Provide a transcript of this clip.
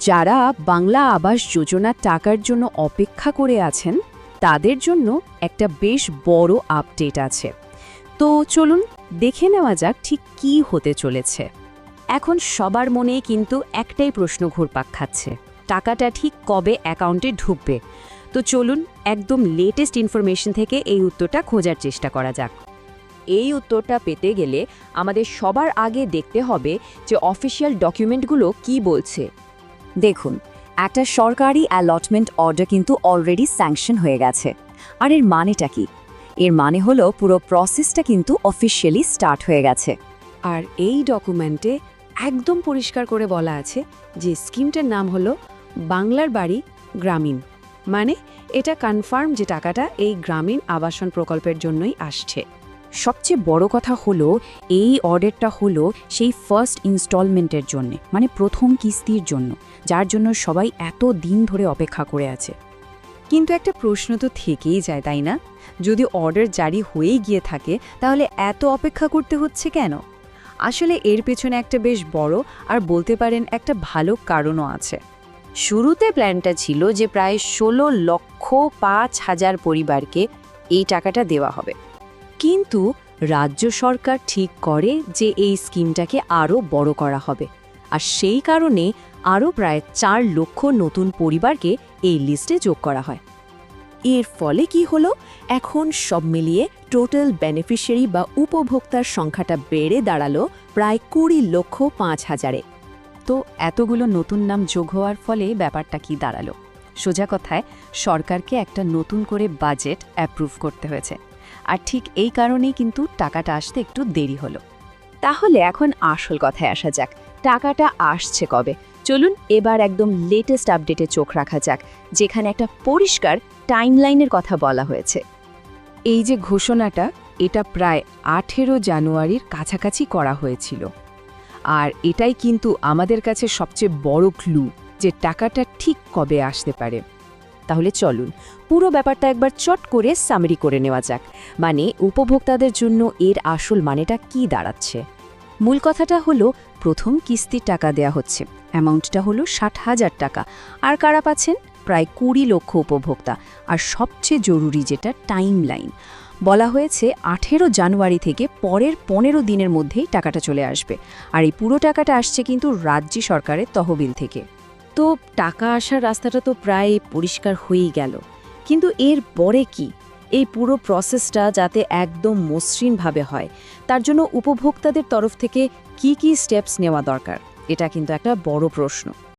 যারা বাংলা আবাস যোজনার টাকার জন্য অপেক্ষা করে আছেন, তাদের জন্য একটা বেশ বড় আপডেট আছে। তো চলুন দেখে নেওয়া যাক ঠিক কী হতে চলেছে। এখন সবার মনে কিন্তু একটাই প্রশ্ন ঘুরপাক খাচ্ছে, টাকাটা ঠিক কবে অ্যাকাউন্টে ঢুকবে? তো চলুন একদম লেটেস্ট ইনফরমেশন থেকে এই উত্তরটা খোঁজার চেষ্টা করা যাক। এই উত্তরটা পেতে গেলে আমাদের সবার আগে দেখতে হবে যে অফিসিয়াল ডকুমেন্টগুলো কি বলছে। দেখুন, একটা সরকারি অ্যালটমেন্ট অর্ডার কিন্তু অলরেডি স্যাংশন হয়ে গেছে। আর এর মানেটা কি? এর মানে হলো পুরো প্রসেসটা কিন্তু অফিসিয়ালি স্টার্ট হয়ে গেছে। আর এই ডকুমেন্টে একদম পরিষ্কার করে বলা আছে যে স্কিমটার নাম হলো বাংলার বাড়ি গ্রামীণ। মানে এটা কনফার্ম যে টাকাটা এই গ্রামীণ আবাসন প্রকল্পের জন্যই আসছে। সবচেয়ে বড় কথা হলো এই অর্ডারটা হলো সেই ফার্স্ট ইনস্টলমেন্টের জন্য মানে প্রথম কিস্তির জন্য, যার জন্য সবাই এত দিন ধরে অপেক্ষা করে আছে। কিন্তু একটা প্রশ্ন তো থেকেই যায়, তাই না? যদি অর্ডার জারি হয়েই গিয়ে থাকে, তাহলে এত অপেক্ষা করতে হচ্ছে কেন? আসলে এর পেছনে একটা বেশ বড় আর বলতে পারেন একটা ভালো কারণও আছে। শুরুতে প্ল্যানটা ছিল যে প্রায় ষোলো লক্ষ পাঁচ হাজার পরিবারকে এই টাকাটা দেওয়া হবে। কিন্তু রাজ্য সরকার ঠিক করে যে এই স্কিমটাকে আরও বড় করা হবে। আর সেই কারণে আরও প্রায় চার লক্ষ নতুন পরিবারকে এই লিস্টে যোগ করা হয়। এর ফলে কি হলো? এখন সব মিলিয়ে টোটাল বেনিফিশিয়ারি বা উপভোক্তার সংখ্যাটা বেড়ে দাঁড়াল প্রায় কুড়ি লক্ষ পাঁচ হাজারে। তো এতগুলো নতুন নাম যোগ হওয়ার ফলে ব্যাপারটা কি দাঁড়াল? সোজা কথায় সরকারকে একটা নতুন করে বাজেট অ্যাপ্রুভ করতে হয়েছে। আর ঠিক এই কারণেই কিন্তু টাকাটা আসতে একটু দেরি হলো। তাহলে এখন আসল কথায় আসা যাক, টাকাটা আসছে কবে? চলুন এবার একদম লেটেস্ট আপডেটে চোখ রাখা যাক, যেখানে একটা পরিষ্কার টাইমলাইনের কথা বলা হয়েছে। এই যে ঘোষণাটা, এটা প্রায় আঠেরো জানুয়ারির কাছাকাছি করা হয়েছিল। আর এটাই কিন্তু আমাদের কাছে সবচেয়ে বড় ক্লু যে টাকাটা ঠিক কবে আসতে পারে। তাহলে চলুন, পুরো ব্যাপারটা একবার চট করে সামারি করে নেওয়া যাক। মানে উপভোক্তাদের জন্য এর আসল মানেটা কি দাঁড়াচ্ছে? মূল কথাটা হলো, প্রথম কিস্তির টাকা দেয়া হচ্ছে। অ্যামাউন্টটা হলো ষাট হাজার টাকা। আর কারা পাচ্ছেন? প্রায় কুড়ি লক্ষ উপভোক্তা। আর সবচেয়ে জরুরি যেটা টাইম লাইন বলা হয়েছে, আঠেরো জানুয়ারি থেকে পরের পনেরো দিনের মধ্যেই টাকাটা চলে আসবে। আর এই পুরো টাকাটা আসছে কিন্তু রাজ্য সরকারের তহবিল থেকে। তো টাকা আসার রাস্তাটা তো প্রায় পরিষ্কার হয়েই গেল। কিন্তু এর পরে কি? এই পুরো প্রসেসটা যাতে একদম মসৃণভাবে হয়, তার জন্য উপভোক্তাদের তরফ থেকে কি কি স্টেপস নেওয়া দরকার? এটা কিন্তু একটা বড় প্রশ্ন।